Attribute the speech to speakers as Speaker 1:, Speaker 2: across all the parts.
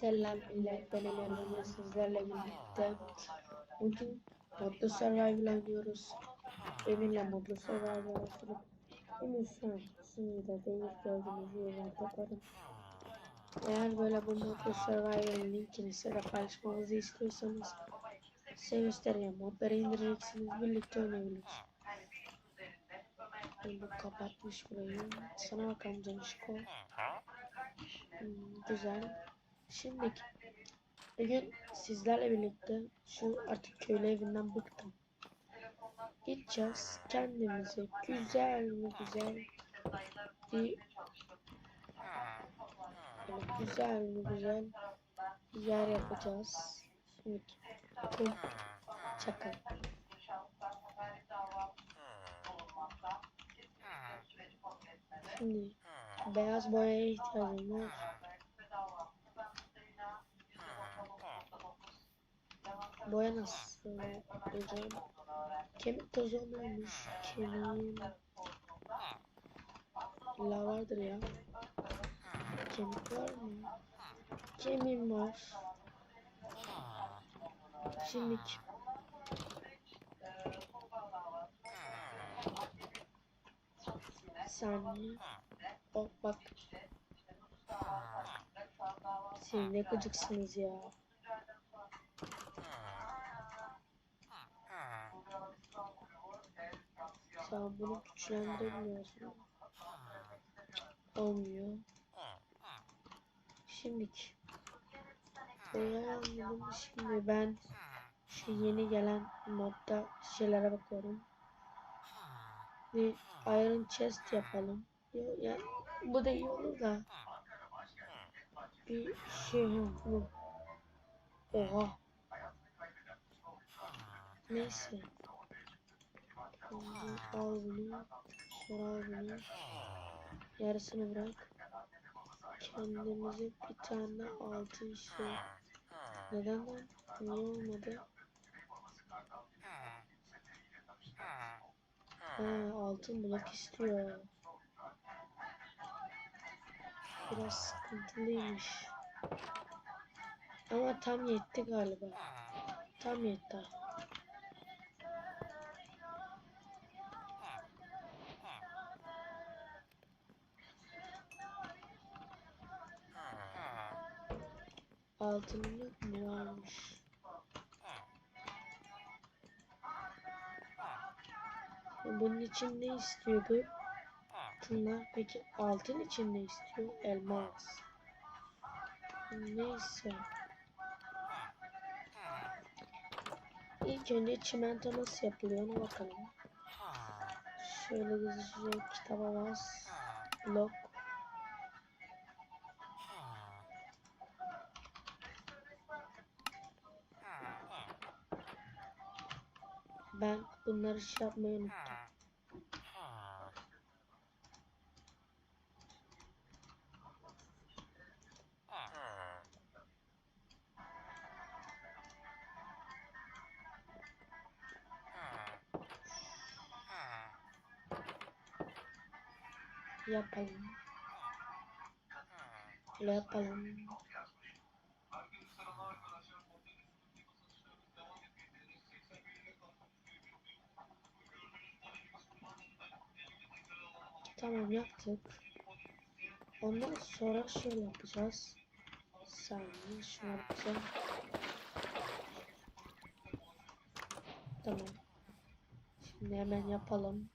Speaker 1: Selam millet, ben Emirhan sizlerle birlikte bugün Modlu Survival oynuyoruz. Emin'le Modlu Survival oturup Emin şu an sunucuda değil gördüğünüz yerlerde varım. Eğer böyle bu Modlu Survival linkini size de paylaşmamızı istiyorsanız size göstereceğim. Modları indireceksiniz, birlikte oynayabiliriz. Bu kapatmış burayı. Sana bakalım Canışko. Hmm, güzel. Şimdi bugün sizlerle birlikte şu artık köylü evinden bıktım. Gideceğiz kendimize güzel mi güzel bir böyle güzel mi güzel bir yer yapacağız. Şimdi kum çakal. Şimdi beyaz boyaya ihtiyacım var. Boya nasıl hocam? Kemik tozu olmamış. Kemiğim. La vardır ya. Kemik var mı? Kemiğim var. Şimdi saniye. Bak bak. Siz ne gıcıksınız ya. Sen bunu güçlendirmiyorsun. Olmuyor. Şimdiki. Beğenmedim. Şimdi ben şu yeni gelen modda şeylere bakıyorum. Bir Iron Chest yapalım. Ya, ya, bu da iyi olur da. Bir şey bu. Oha. Neyse. Al bunu. Sonra al bunu. Yarısını bırak. Kendimize bir tane altın şey. Neden lan? Niye olmadı? Ha, altın blok istiyor. Biraz sıkıntılıymış. Ama tam yetti galiba. Tam yetti. Altının yok mu varmış? Bunun için ne istiyordu? Altınlar. Peki altın için ne istiyor? Elmas. Neyse. İlk önce çimento nasıl yapılıyor ona bakalım. Şöyle hızlıca kitaba bas. Blok. Ben bunları şey yapmayı unuttum. Yapalım. Tamam yaptık. Ondan sonra şöyle yapacağız. Saniye şunu yapacağım. Tamam. Şimdi hemen yapalım.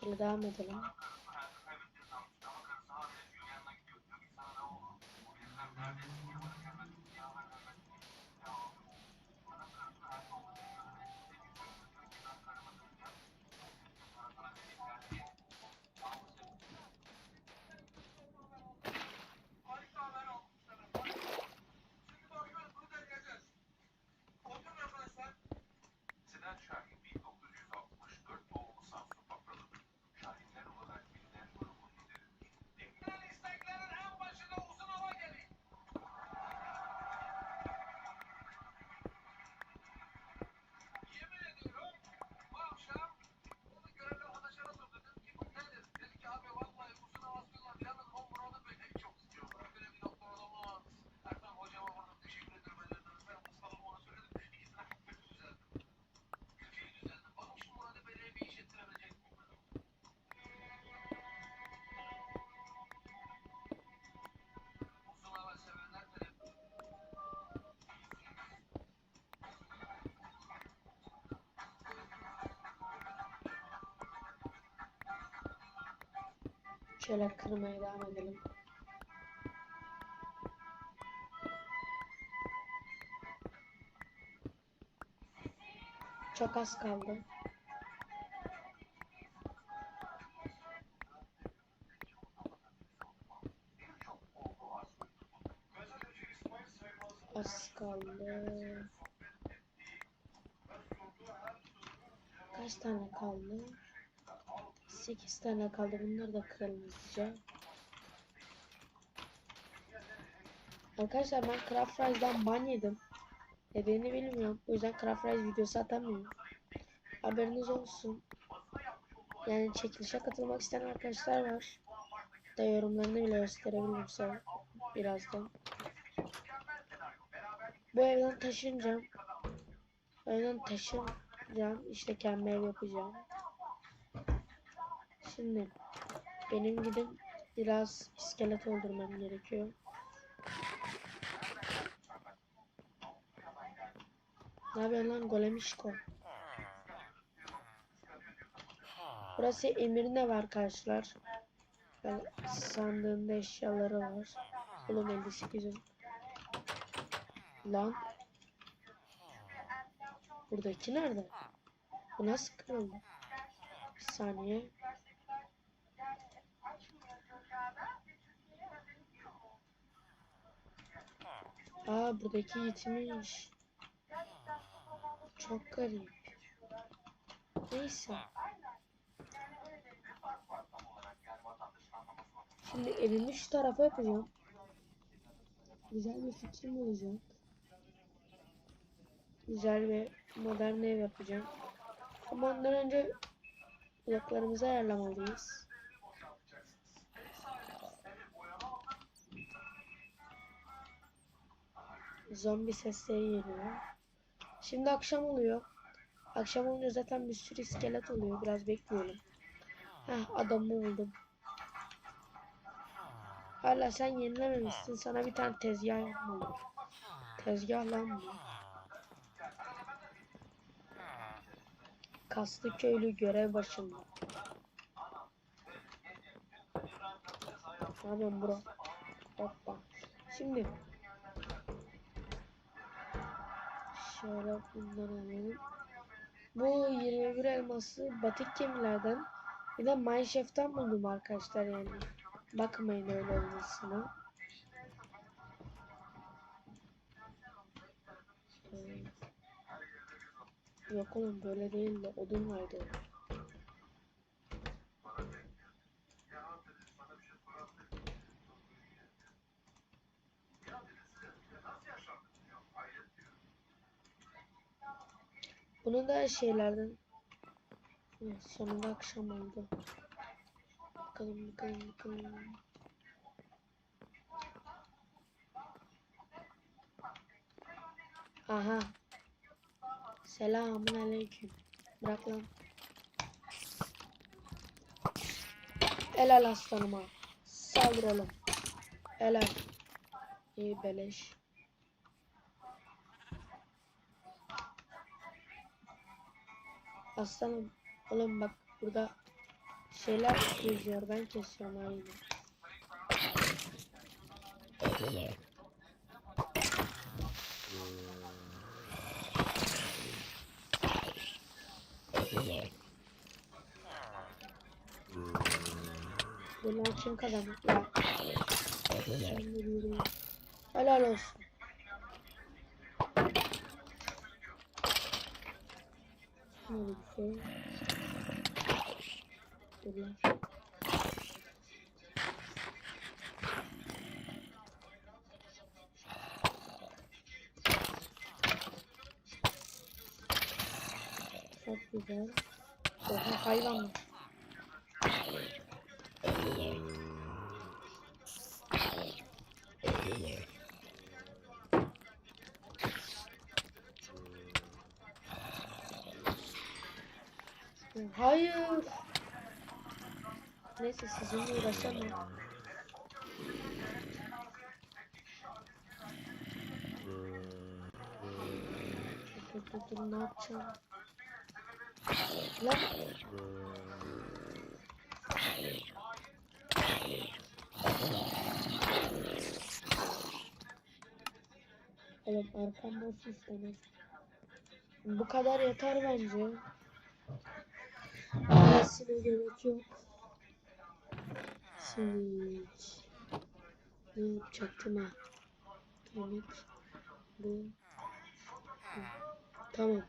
Speaker 1: Şöyle devam edelim. Şöyle kırmaya devam edelim. Çok az kaldı. Az kaldı. Kaç tane kaldı? 8 tane kaldı. Bunları da kıralım hızlıca. Arkadaşlar ben Craft Rise'dan ban yedim. Nedenini bilmiyorum. O yüzden Craft Rise videosu atamıyorum. Haberiniz olsun. Yani çekilişe katılmak isteyen arkadaşlar var. Da yorumlarını bile gösterebilirim sana birazdan. Bu evden taşınacağım. Evden taşınacağım. İşte kendime ev yapacağım. Şimdi benim gidip biraz iskelet öldürmem gerekiyor. Ne haber lan golemişko? Burası Emir'in evi arkadaşlar. Ben sandığında eşyaları var. Oğlum 58'im. Lan. Buradaki nerede? Bu nasıl kırıldı? Bir saniye. Aa buradaki gitmiş. Çok garip. Neyse. Şimdi evimi şu tarafa yapacağım. Güzel bir fikrim olacak. Güzel bir modern ev yapacağım. Ama ondan önce bloklarımızı ayarlamalıyız. Zombi sesleri geliyor. Şimdi akşam oluyor. Akşam olunca zaten bir sürü iskelet oluyor. Biraz bekleyelim. Heh adamı buldum. Hala sen yenilememişsin. Sana bir tane tezgah yapmalıyım. Tezgah lan bu. Kaslı köylü görev başında. Ne yapıyorsun bro? Hoppa. Şimdi şöyle bundan. Bu 21 elması batik gemilerden bir de Mineshaft'tan buldum arkadaşlar yani. Bakmayın öyle olmasına. Yok oğlum böyle değil de odun vardı. Bunu da şeylerden sonunda akşam oldu. Bakalım bakalım bakalım. Aha. Selamun aleyküm. Bırak lan. Helal aslanıma. Saldır oğlum. Helal. İyi beleş. Aslanım. Oğlum bak burada şeyler geziyor. Ben kesiyorum aynı. Ben de yürüyeyim. Helal olsun. Şöyle bir şey. Dur. Çok güzel. Oha hayvan mı? Neyse sizinle uğraşamam. Dur dur dur ne yapacağım? Hmm. Lan. Oğlum arkam boş istemez. Bu kadar yeter bence. Nesine gerek yok. Şimdi ne yapacaktım ha? Kemik bu. Tamam.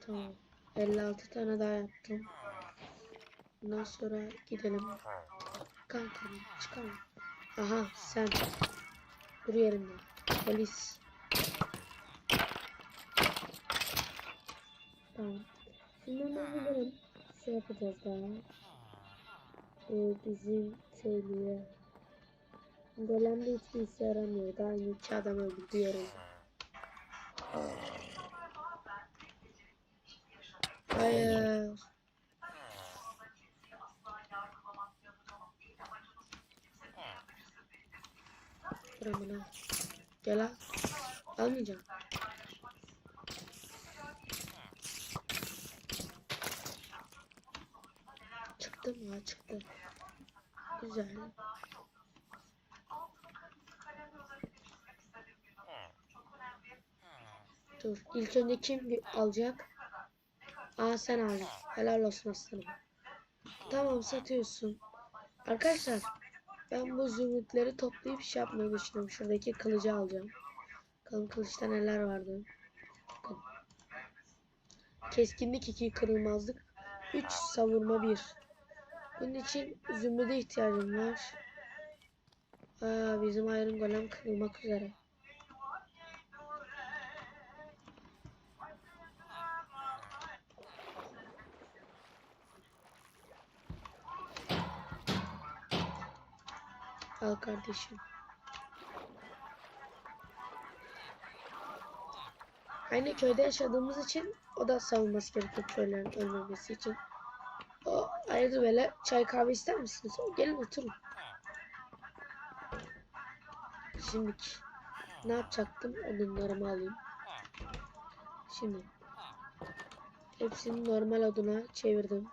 Speaker 1: Tamam. 56 tane daha yaptım. Bundan sonra gidelim. Kanka çıkalım. Aha sen. Dur yerinde. Polis. Hemen gidelim. Şey yapacağız daha. Ee, bizim şeyliğe. Golem'de hiçbir işe yaramıyor. Daha önce iki adam öldürdü yarın. Hayır. Buramına. Gel al. Almayacağım. Ha, çıktı. Güzel. Dur. İlk önce kim alacak? Aa sen aldın. Helal olsun aslanım. Tamam satıyorsun. Arkadaşlar ben bu zümrütleri toplayıp şey yapmayı düşünüyorum. Şuradaki kılıcı alacağım. Bakalım kılıçta neler vardı. Keskinlik 2 kırılmazlık 3 savurma 1. Bunun için zümrüde ihtiyacım var. Aa, bizim Iron Golem kırılmak üzere. Al kardeşim. Aynı köyde yaşadığımız için o da savunması gerekiyor köylerin ölmemesi için. Böyle çay kahve ister misiniz? Gelin oturun. Şimdi ne yapacaktım? Odunlarımı alayım. Şimdi hepsini normal oduna çevirdim.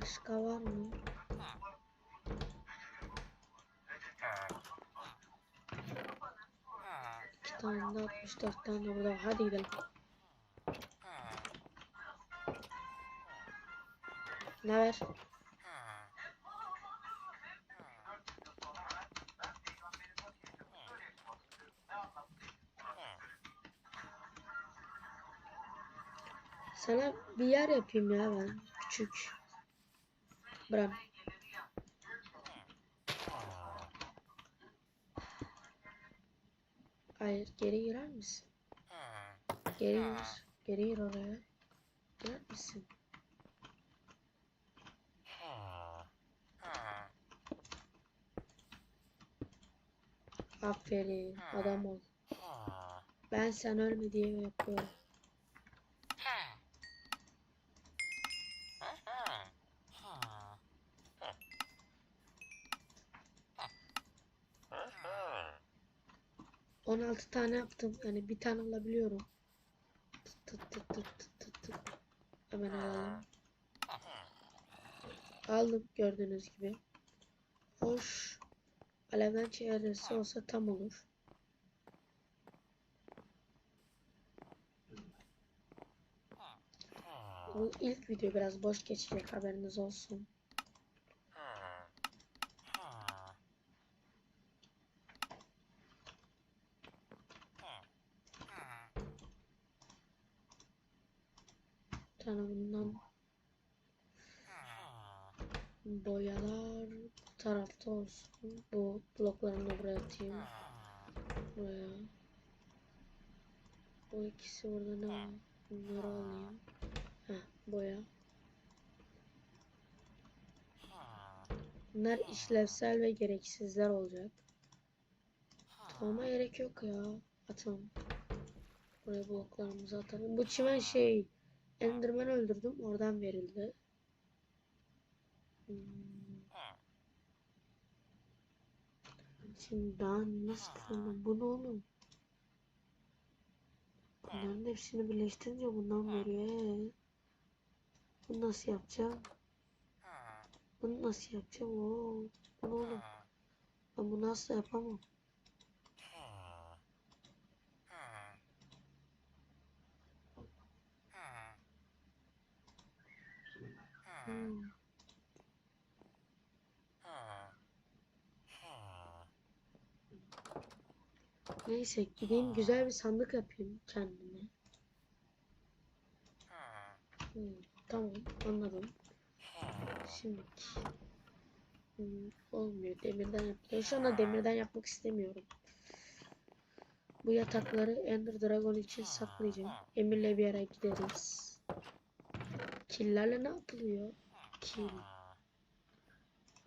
Speaker 1: Başka var mı? İki tane de 64 tane de burada. Hadi gidelim. Ne ver? Sana bir yer yapayım ya ben. Küçük. Bırak. Hayır geri girer misin? Geri gir. Geri gir oraya. Girer misin? Aferin adam ol. Ben sen ölme diye yapıyorum. On altı tane yaptım. Yani bir tane alabiliyorum. Tıt tıt tıt tıt tıt tıt. Hemen alalım. Aldım gördüğünüz gibi. Hoş. Alevden çevresi olsa tam olur. Bu ilk video biraz boş geçecek haberiniz olsun. Bir tane boyalar bu tarafta olsun. Bu bloklarını da buraya atayım. Buraya. Bu ikisi burada ne var? Bunları alayım. Heh, boya. Bunlar işlevsel ve gereksizler olacak. Tamama gerek yok ya. Atalım. Buraya bloklarımızı atalım. Bu çimen şey Enderman öldürdüm. Oradan verildi. Hmm. Şimdi daha nasıl kırılır? Bu ne oğlum? Bunların hepsini birleştirince bundan veriyor. Bunu nasıl yapacağım? Bunu nasıl yapacağım? Oo, bu ne oğlum? Ben bunu asla yapamam. Neyse gideyim güzel bir sandık yapayım kendime. Hmm, tamam anladım. Şimdi hmm, olmuyor demirden yapıyor. Şu anda demirden yapmak istemiyorum. Bu yatakları Ender Dragon için saklayacağım. Emir'le bir yere gideriz. Killerle ne yapılıyor? Kill.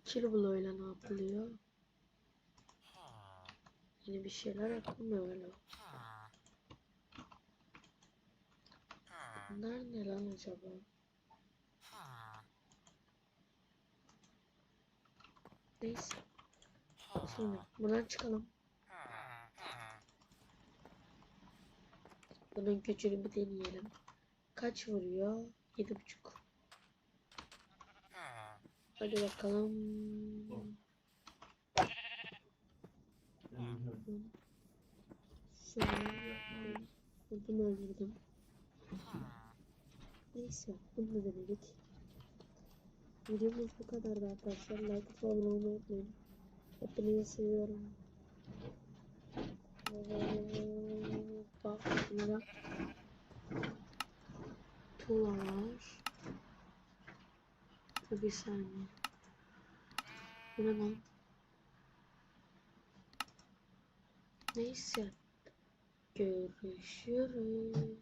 Speaker 1: Kill bloğuyla ne yapılıyor? Yine bir şeyler yapılmıyor öyle. Bunlar ne lan acaba? Neyse. Şimdi buradan çıkalım. Bunun gücünü bir deneyelim. Kaç vuruyor? Yedi buçuk. Hadi bakalım. Şöyle Vurdum öldürdüm. Neyse bunu da denedik. Videomuz bu kadardı arkadaşlar. Like atıp abone olmayı unutmayın. Hepinizi seviyorum. Bak bunlara tuğla var. Dur saniye. Bu ne lan? Neyse. Görüşürüz.